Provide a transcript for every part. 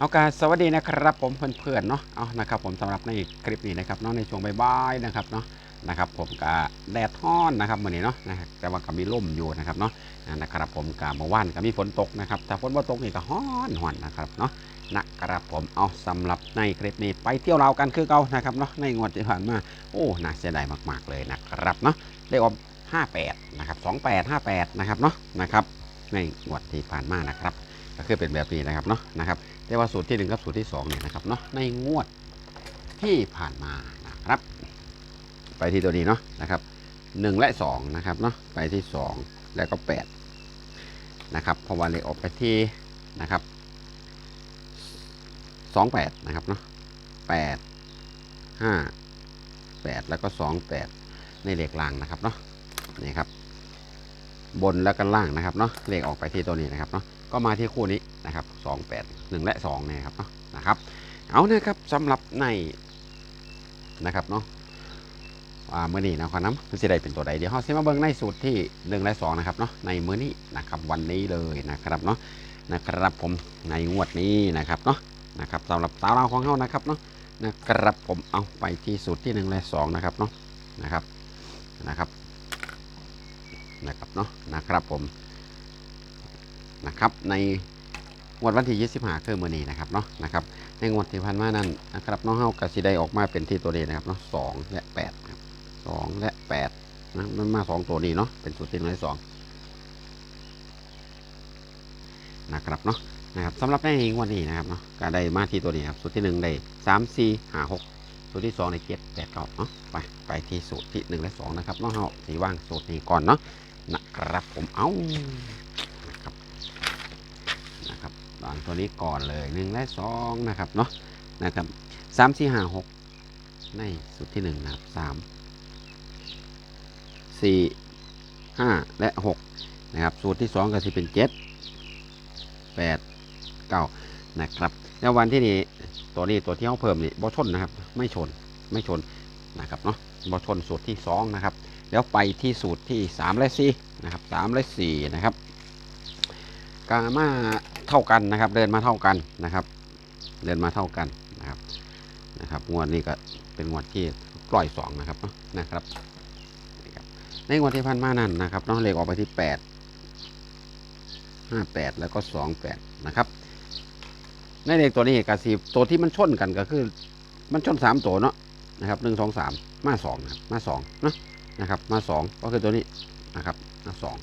เอาการสวัสดีนะครับผมเพื่อนๆเนาะเอานะครับผมสำหรับในคลิปนี้นะครับเนาะในช่วงบ่ายๆนะครับเนาะนะครับผมกะแดดฮ้อนนะครับมื่อนี้เนาะนะครับแต่ว่าก็มีลมอยู่นะครับเนาะนะครับผมกะเมื่อวานก็มีฝนตกนะครับถ้าฝนว่าตกนี่ก็ฮ้อนหอนนะครับเนาะนะครับผมเอาสำหรับในคลิปนี้ไปเที่ยวเรากันคือเก่านะครับเนาะในงวดที่ผ่านมาโอ้น่าเสียดายมาก ๆเลยนะครับเนาะได้ออก58นะครับ28 58นะครับเนาะนะครับในงวดที่ผ่านมานะครับ ก็คือเป็นแบบนี้นะครับเนาะนะครับ แต่ว่าสูตรที่หนึ่งกับสูตรที่สองเนี่ยนะครับเนาะในงวดที่ผ่านมานะครับ ไปที่ตัวนี้เนาะนะครับหนึ่งและสองนะครับเนาะไปที่สองแล้วก็แปดนะครับเพราะว่าเลขออกไปที่นะครับสองแปดนะครับเนาะแปดห้าแปดแล้วก็สองแปดในเลขล่างนะครับเนาะนี่ครับบนแล้วก็ล่างนะครับเนาะเลขออกไปที่ตัวนี้นะครับเนาะ ก็มาที่คู่นี้นะครับสองแปดหนึ่งและสองเนี่ยครับเนาะนะครับ เอานะครับสำหรับในนะครับเนาะว่าเมื่อนี้นะครับน้ำมันจะได้เป็นตัวใดเดี๋ยวเราจะมาเบิ่งในสูตรที่หนึ่งและสองนะครับเนาะในมื้อนี้นะครับวันนี้เลยนะครับเนาะนะครับผมในงวดนี้นะครับเนาะนะครับสำหรับสาวเราของเขานะครับเนาะนะครับผมเอาไปที่สูตรที่หนึ่งและสองนะครับเนาะนะครับนะครับนะครับเนาะนะครับผม นะครับในงวดวันที่25คือมื้อนี้นะครับเนาะนะครับในงวดที่ผ่านมานั้นนะครับน้องเฮาก็สิได้ออกมาเป็นที่ตัวนี้นะครับเนาะ2และ8ครับ2และ8นะมันมาสองตัวนี้เนาะเป็นสูตรที่หนึ่งและสองนะครับเนาะนะครับสำหรับในงวดนี้นะครับเนาะก็ได้มาที่ตัวนี้ครับสูตรที่หนึ่งได้ 3 4 5 6 สูตรที่สองได้7 8 9เนาะไปไปที่สูตรที่หนึ่งและสองนะครับน้องเฮาสีว่างสูตรนี้ก่อนเนาะนะครับผมเอานะครับ นตัวนี้ก่อนเลยหนึ่งและสองนะครับเนาะนะครับสามสี่ห้าหกในสุดที่หนึ่งนะครับสามสี่ห้าและหกนะครับสูตรที่สองก็จะเป็นเจ็ดแปดเก้านะครับแล้ววันที่นี้ตัวนี้ตัวที่เขาเพิ่มนี่บอชนนะครับ ไม่ชนไม่ชนนะครับเนาะบอชนสูตรที่สองนะครับแล้วไปที่สูตรที่สามและสี่นะครับสามและสี่นะครับ กามาเท่ากันนะครับ เดินมาเท่ากันนะครับ เดินมาเท่ากันนะครับนะครับ งวดนี้ก็เป็นงวดที่ปล่อยสองนะครับนะครับ ในงวดที่ผ่านมานั่นนะครับเนาะเลขออกไปที่แปดห้าแปดแล้วก็สองแปดนะครับ ในเลขตัวนี้กับสีตัวที่มันชนกันก็คือ มันชนสามตัวเนาะนะครับหนึ่งสองสามมาสองนะมาสองนะนะครับ มาสองก็คือตัวนี้นะครับมาสอง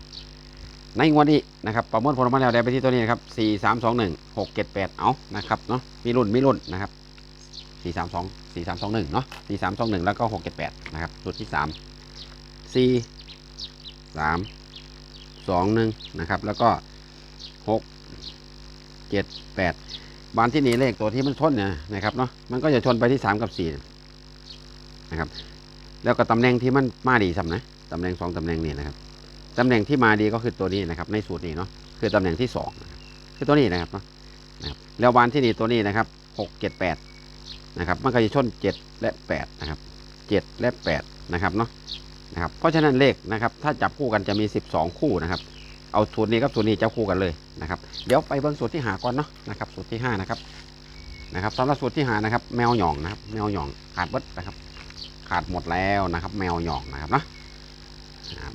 ในงวดนี้นะครับประมวลผลออกมาแล้วได้ไปที่ตัวนี้นะครับสี่สามสองหนึ่งหกเจ็ดแปดเอานะครับเนาะมีรุ่นมีรุ่นนะครับสี่สามสองสี่สามสองหนึ่งเนาะสี่สามสองหนึ่งแล้วก็หกเจ็ดแปดนะครับสูตรที่สามสี่สามสองหนึ่งนะครับ แล้วก็หกเจ็ดแปดบานที่นี่เลขตัวที่มันชนเนี่ยนะครับเนาะมันก็จะชนไปที่สามกับสี่นะครับ แล้วก็ตำแหน่งที่มันมาดีสำนะตำแหน่งสองตำแหน่งนี่นะครับ ตำแหน่งที่มาดีก็คือตัวนี้นะครับ ในสูตรนี้เนาะคือตำแหน่งที่สองคือตัวนี้นะครับเนาะนะครับแล้ววันที่นี่ตัวนี้นะครับหกเจ็ดแปดนะครับมันก็จะชนเจ็ดและแปดนะครับเจ็ดและแปดนะครับเนาะนะครับเพราะฉะนั้นเลขนะครับ ถ้าจับคู่กันจะมีสิบสองคู่นะครับ เอาสูตรนี้กับสูตรนี้จับคู่กันเลยนะครับ เดี๋ยวไปเบิ่งสูตรที่หาก่อนเนาะนะครับ สูตรที่ห้านะครับนะครับสำหรับสูตรที่หานะครับ แมวหยองนะครับ แมวหยองขาดเบิดนะครับ ขาดหมดแล้วนะครับ แมวหยองนะครับเนาะ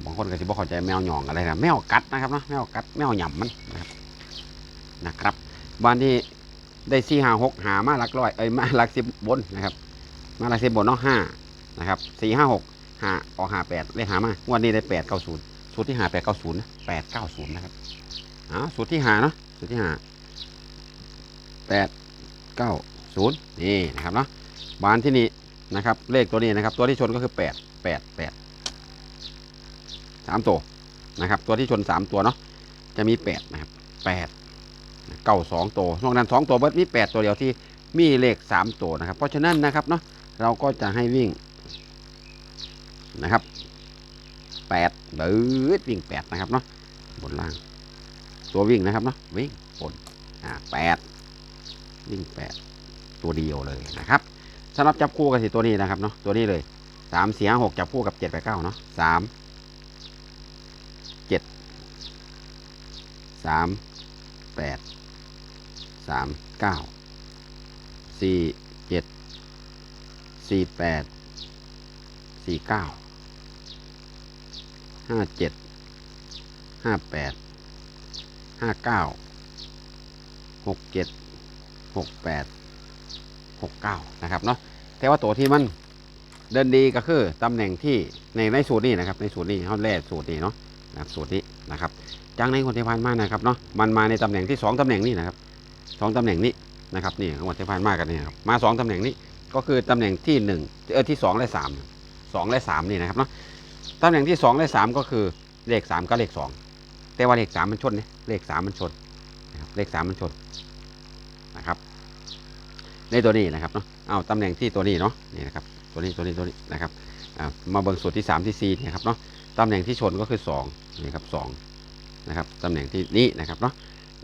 บางคนก็จะบอกเข้าใจแมวหยองอะไรนะแมวกัดนะครับนะแมวกัดแมวหย่ำมันนะครับนะครับบ้านที่ได้สี่หาหกหามาลักร้อยเอ้ยมาลักสิบบนนะครับ มาลักสิบบนเนาะห้านะครับสี่ห้าหกหาออกหาแปดเลยหามางวันนี้ได้แปดเก้าศูนย์สูตรที่หาแปดเก้าศูนย์แปดเก้าศูนย์นะครับอ้าวสูตรที่หาเนาะสูตรที่หาแปดเก้าศูนย์นี่นะครับเนาะบ้านที่นี่นะครับเลขตัวนี้นะครับ ตัวที่ชนก็คือแปดแปดแปด สามตัวนะครับ ตัวที่ชนสามตัวเนาะจะมีแปดนะครับแปดเก้าสองตัวนอกนั้นสองตัวเบิดมีแปดตัวเดียวที่มีเลขสามตัวนะครับ เพราะฉะนั้นนะครับเนาะเราก็จะให้วิ่งนะครับแปดเบิดวิ่งแปดนะครับเนาะบนล่าง ตัววิ่งนะครับเนาะวิ่งบนอ่าแปดวิ่งแปดตัวเดียวเลยนะครับสำหรับจับคู่กันสิตัวนี้นะครับเนาะตัวนี้เลยสามสี่ห้าหกจับคู่กับเจ็ดแปดเก้าเนาะสาม สามแปดสามเก้าสี่เจ็ดสี่แปดสี่เก้าห้าเจ็ดห้าแปดห้าเก้าหกเจ็ดหกแปดหกเก้านะครับเนาะแต่ว่าตัวที่มันเดินดีก็คือตำแหน่งที่ในในสูตรนี้นะครับในสูตรนี้เขาแล่สูตรนี้เนาะนะสูตรนี้นะครับ จังในคนที่ผ่านมานะครับเนาะมันมาในตำแหน่งที่สองตำแหน่งนี้นะครับสองตำแหน่งนี้นะครับนี่ของวันที่ผ่านมากันเนี่ยครับมาสองตำแหน่งนี้ก็คือตำแหน่งที่หนึ่งเออที่สองและสามสองและสามนี่นะครับเนาะตำแหน่งที่สองและสามก็คือเลขสามกับเลขสองแต่ว่าเลขสามมันชนเนี่ยเลขสามมันชนนะครับเลขสามมันชนนะครับในตัวนี้นะครับเนาะเอาตำแหน่งที่ตัวนี้เนาะนี่นะครับตัวนี้ตัวนี้ตัวนี้นะครับมาเบิ่งส่วนที่ 3 ที่4เนี่ยครับเนาะตำแหน่งที่ชนก็คือ2นี่ครับสอง นะครับตำแหน่งที่นี้นะครับเนาะ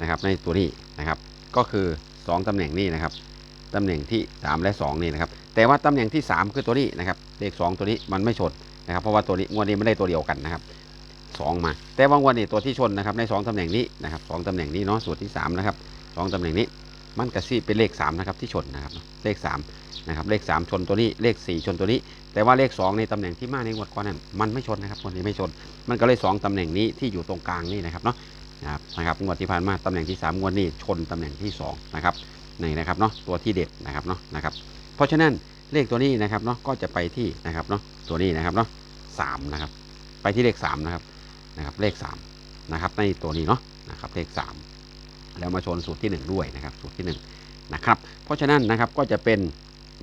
นะครับในตัวนี้นะครับก็คือ 2ตำแหน่งนี้นะครับตำแหน่งที่ 3 และ 2 นี่นะครับแต่ว่าตำแหน่งที่ 3 คือตัวนี้นะครับเลข2ตัวนี้มันไม่ชนนะครับเพราะว่าตัวนี้งวดนี้ไม่ได้ตัวเดียวกันนะครับสองมา แต่ว่างวดนี้ตัวที่ชนนะครับในสองตำแหน่งนี้นะครับสองตำแหน่งนี้เนาะส่วนที่สามนะครับสองตำแหน่งนี้ มันกระซี่เป็นเลข3นะครับที่ชนนะครับเลข3นะครับเลข 3 ชนตัวนี้เลข 4 ชนตัวนี้ แต่ว่าเลข 2 ในตำแหน่งที่มาในงวดก่อนนั้นมันไม่ชนนะครับคนนี้ไม่ชน มันก็เลย 2ตำแหน่งนี้ที่อยู่ตรงกลางนี่นะครับเนาะนะครับนะครับงวดที่ผ่านมาตำแหน่งที่ 3 งวดนี้ชนตำแหน่งที่2นะครับนี่นะครับเนาะตัวที่เด็ดนะครับเนาะนะครับ เพราะฉะนั้นเลขตัวนี้นะครับเนาะก็จะไปที่นะครับเนาะตัวนี้นะครับเนาะสามนะครับ ไปที่เลข3นะครับนะครับเลข3นะครับในตัวนี้เนาะนะครับเลข3 แล้วมาชนสูตรที่ 1 ด้วยนะครับสูตรที่1นะครับเพราะฉะนั้นนะครับก็จะเป็น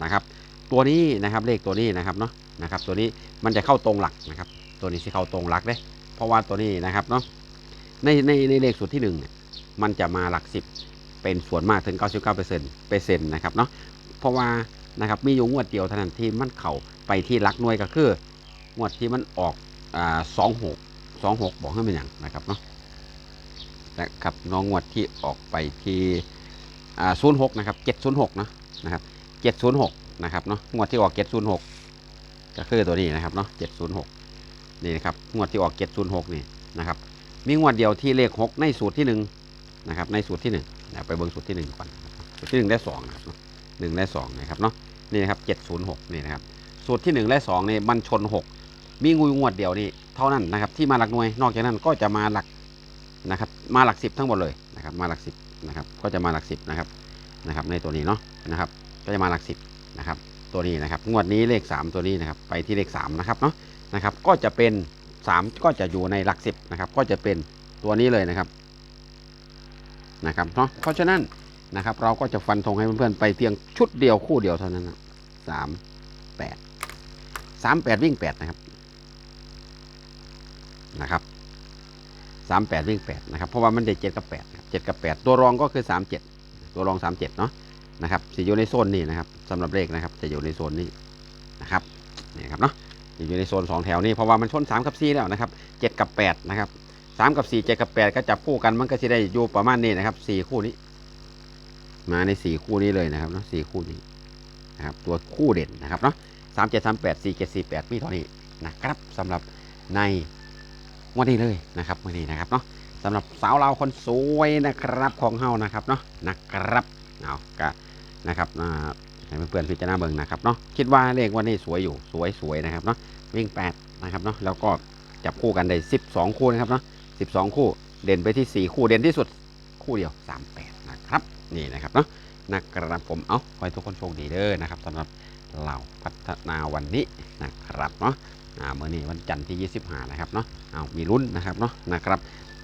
นะครับตัวนี้นะครับเลขตัวนี้นะครับเนาะนะครับตัวนี้มันจะเข้าตรงหลักนะครับ ตัวนี้สิเข้าตรงหลักเด้เพราะว่าตัวนี้นะครับเนาะในในในเลขสูตรที่1เนี่ยมันจะมาหลัก 10 เป็นส่วนมากถึง 99%เปอร์เซ็นต์เปอร์เซ็นต์นะครับเนาะเพราะว่านะครับมีอยู่งวดเดียวเท่านั้นที่มันเข้าไปที่หลักหน่วยก็คืองวดที่มันออกอ่าสองหกสองหกบอกให้เป็นอย่างนะครับเนาะ นะครับน้องงวดที่ออกไปที่ศูนย์หกนะครับเจ็ดศูนย์หกนะนะครับเจ็ดศูนย์หกนะครับเนาะงวดที่ออกเจ็ดศูนย์หกก็คือตัวนี้นะครับเนาะเจ็ดศูนย์หกนี่นะครับงวดที่ออกเจ็ดศูนย์หกนี่นะครับมีงวดเดียวที่เลขหกในสูตรที่หนึ่งนะครับในสูตรที่หนึ่งไปเบิ่งสูตรที่หนึ่งก่อนสูตรที่หนึ่งได้สองนะครับเนาะหนึ่งได้สองนะครับเนาะนี่นะครับเจ็ดศูนย์หกนี่นะครับสูตรที่หนึ่งและสองนี่มันชนหกมีงูงวดเดียวนี่เท่านั้นนะครับที่มาหลักหน่วยนอกจากนั้นก็จะมาหลัก นะครับมาหลักสิบทั้งหมดเลยนะครับมาหลักสิบนะครับก็จะมาหลักสิบนะครับนะครับในตัวนี้เนาะนะครับก็จะมาหลักสิบนะครับตัวนี้นะครับงวดนี้เลข 3 ตัวนี้นะครับไปที่เลข3นะครับเนาะนะครับก็จะเป็น 3 ก็จะอยู่ในหลักสิบนะครับก็จะเป็นตัวนี้เลยนะครับนะครับเนาะเพราะฉะนั้นนะครับเราก็จะฟันธงให้เพื่อนๆไปเพียงชุดเดียวคู่เดียวเท่านั้นนะสามแปดสามแปดวิ่งแปดนะครับนะครับามแปดวิ่งแปดนะครับเพราะว่ามันได้เจ็ดกับแปดเจ็ดกับแปดตัวรองก็คือสามเจ็ดตัวรองสามเจ็ดเนาะนะครับจะอยู่ในโซนนี้นะครับสำหรับเลขนะครับจะอยู่ในโซนนี้นะครับนี่ครับเนาะจะอยู่ในโซนสองแถวนี้เพราะว่ามันชนสามกับสี่แล้วนะครับเจ็ดกับแปดนะครับสามกับสี่เจ็ดกับแปดก็จับคู่กันมันก็จะได้อยู่ประมาณนี้นะครับสี่คู่นี้ มาในสี่คู่นี้เลยนะครับเนาะสี่คู่นี้นะครับตัวคู่เด่นนะครับเนาะสามเจ็ดสามแปดสี่เจ็ดสี่แปดมีเท่านี้นะครับสำหรับใน วันนี้เลยนะครับวันนี้นะครับเนาะสำหรับสาวเราคนสวยนะครับของเฮานะครับเนาะนะครับเอาก็นะครับให้เพื่อนๆพิจารณาเบิ่งนะครับเนาะคิดว่าเลขวันนี้สวยอยู่สวยสวยนะครับเนาะวิ่งแปดนะครับเนาะแล้วก็จับคู่กันได้ 12 คู่นะครับเนาะ12 คู่เด่นไปที่ 4 คู่เด่นที่สุดคู่เดียว 38 นะครับนี่นะครับเนาะนะครับผมเอาขอให้ทุกคนโชคดีเด้อนะครับสำหรับเราพัฒนาวันนี้นะครับเนาะ อ่าเมื่อนี้วันจันทร์ที่ 25 นะครับเนาะเอามีลุ้นนะครับเนาะนะครับ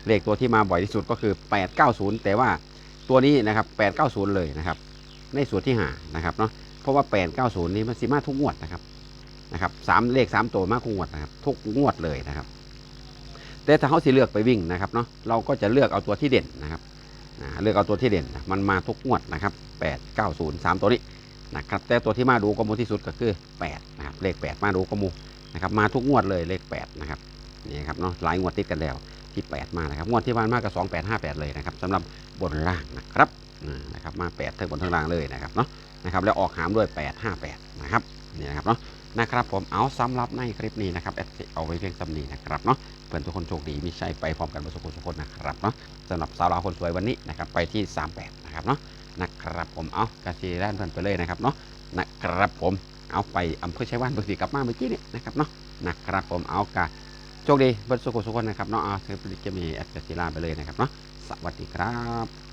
เลขตัวที่มาบ่อยที่สุดก็คือ 890 แต่ว่าตัวนี้นะครับ 890 เลยนะครับ ในส่วนที่หานะครับเนาะเพราะว่า 890 นี้มันสิมาทุกงวดนะครับนะครับสามเลข 3 ตัวมาทุกงวดนะครับทุกงวดเลยนะครับ แต่ถ้าเขาสิเลือกไปวิ่งนะครับเนาะเราก็จะเลือกเอาตัวที่เด่นนะครับเลือกเอาตัวที่เด่นมันมาทุกงวดนะครับ 890 3 ตัวนี้นะครับแต่ตัวที่มาดูกมูที่สุดก็คือ 8 นะครับ เลข 8 มาดูกมู นะครับมาทุกงวดเลยเลข8นะครับนี่ครับเนาะหลายงวดติดกันแล้วที่ 8 มานะครับงวดที่ผ่านมาก็2 8 5 8 เลยนะครับสำหรับบนล่างนะครับนะครับมา8ทั้งบนทั้งล่างเลยนะครับเนาะนะครับแล้วออกหามด้วย 8 5 8นะครับนี่นะครับเนาะนะครับผมเอาสำหรับในคลิปนี้นะครับแอดเอาไว้เพียงสำนีนะครับเนาะเพื่อนทุกคนโชคดีมีชัยไปพร้อมกันประสบผลทุกคนนะครับเนาะสำหรับสาวลาวคนสวยวันนี้นะครับไปที่ 38 นะครับเนาะนะครับผมเอากาซีแลนเพิ่นไปเลยนะครับเนาะนะครับผม เอาไปอำเภอชัยวันเบิกสีกลับมาเมื่อกี้นี่นะครับเนาะนะครับผมเอากาโชคดีเบิร์ดสุขสุขคนนะครับเนาะเอาเทปลิกจะมีแอดกาซีลาไปเลยนะครับเนาะสวัสดีครับ